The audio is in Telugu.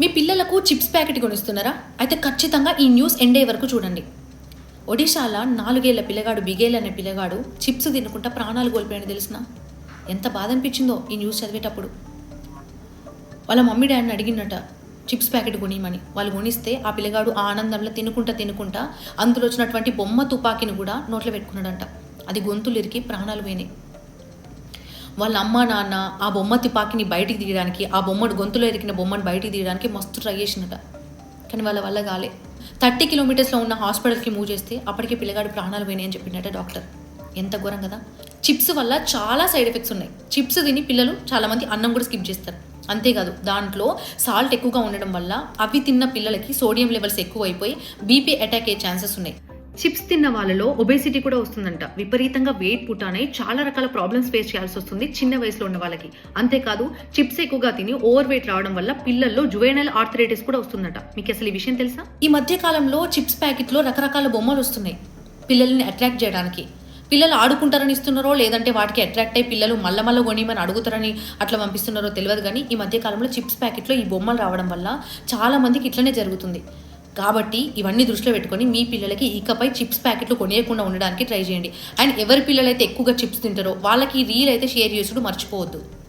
మీ పిల్లలకు చిప్స్ ప్యాకెట్ కొనిస్తున్నారా? అయితే ఖచ్చితంగా ఈ న్యూస్ ఎండే వరకు చూడండి. ఒడిశాల నాలుగేళ్ళ పిల్లగాడు బిగేల్ అనే పిల్లగాడు చిప్స్ తినుకుంటా ప్రాణాలు కోల్పోయాడు తెలిసిన? ఎంత బాధ అనిపించిందో ఈ న్యూస్ చదివేటప్పుడు. వాళ్ళ మమ్మీ డాడీని అడిగినట చిప్స్ ప్యాకెట్ కొనియమని. వాళ్ళు కొనిస్తే ఆ పిల్లగాడు ఆ ఆనందంలో తినుకుంటా తినుకుంటా అందులో వచ్చినటువంటి బొమ్మ తుపాకీని కూడా నోట్లో పెట్టుకున్నాడంట. అది గొంతులు ఇరికి ప్రాణాలు పోయినాయి. వాళ్ళ అమ్మ నాన్న ఆ బొమ్మ తిపాకిని బయటికి తీయడానికి ఆ బొమ్మను గొంతులో ఎరికిన బొమ్మను బయటికి తీయడానికి మస్తు ట్రై చేసినట కానీ వాళ్ళ వల్ల కాలే. థర్టీ కిలోమీటర్స్లో ఉన్న హాస్పిటల్కి మూవ్ చేస్తే అప్పటికే పిల్లగాడు ప్రాణాలు పోయినాయి అని చెప్పిండట డాక్టర్. ఎంత ఘోరం కదా. చిప్స్ వల్ల చాలా సైడ్ ఎఫెక్ట్స్ ఉన్నాయి. చిప్స్ తిని పిల్లలు చాలామంది అన్నం కూడా స్కిప్ చేస్తారు. అంతేకాదు దాంట్లో సాల్ట్ ఎక్కువగా ఉండడం వల్ల అవి తిన్న పిల్లలకి సోడియం లెవెల్స్ ఎక్కువ అయిపోయి బీపీ అటాక్ అయ్యే ఛాన్సెస్ ఉన్నాయి. చిప్స్ తిన్న వాళ్ళలో ఒబేసిటీ కూడా వస్తుందంట. విపరీతంగా వెయిట్ పుట్టానై చాలా రకాల ప్రాబ్లమ్స్ ఫేస్ చేయాల్సి వస్తుంది చిన్న వయసులో ఉన్న వాళ్ళకి. అంతేకాదు చిప్స్ ఎక్కువగా తిని ఓవర్ వెయిట్ రావడం వల్ల పిల్లల్లో జువైనల్ ఆర్థరైటిస్ కూడా వస్తుందట. మీకు అసలు ఈ విషయం తెలుసా? ఈ మధ్య కాలంలో చిప్స్ ప్యాకెట్లో రకరకాల బొమ్మలు వస్తున్నాయి పిల్లల్ని అట్రాక్ట్ చేయడానికి. పిల్లలు ఆడుకుంటారని ఇస్తున్నారో లేదంటే వాటికి అట్రాక్ట్ అయ్యి పిల్లలు మల్ల మల్ల కొనిమని అడుగుతారని అట్లా పంపిస్తున్నారో తెలియదు కానీ ఈ మధ్య కాలంలో చిప్స్ ప్యాకెట్లో ఈ బొమ్మలు రావడం వల్ల చాలా మందికి ఇట్లనే జరుగుతుంది. కాబట్టి ఇవన్నీ దృష్టిలో పెట్టుకొని మీ పిల్లలకి ఇకపై చిప్స్ ప్యాకెట్లు కొనియకుండా ఉండడానికి ట్రై చేయండి. అండ్ ఎవరి పిల్లలైతే ఎక్కువగా చిప్స్ తింటారో వాళ్ళకి రీల్ అయితే షేర్ చేసుడు మర్చిపోవద్దు.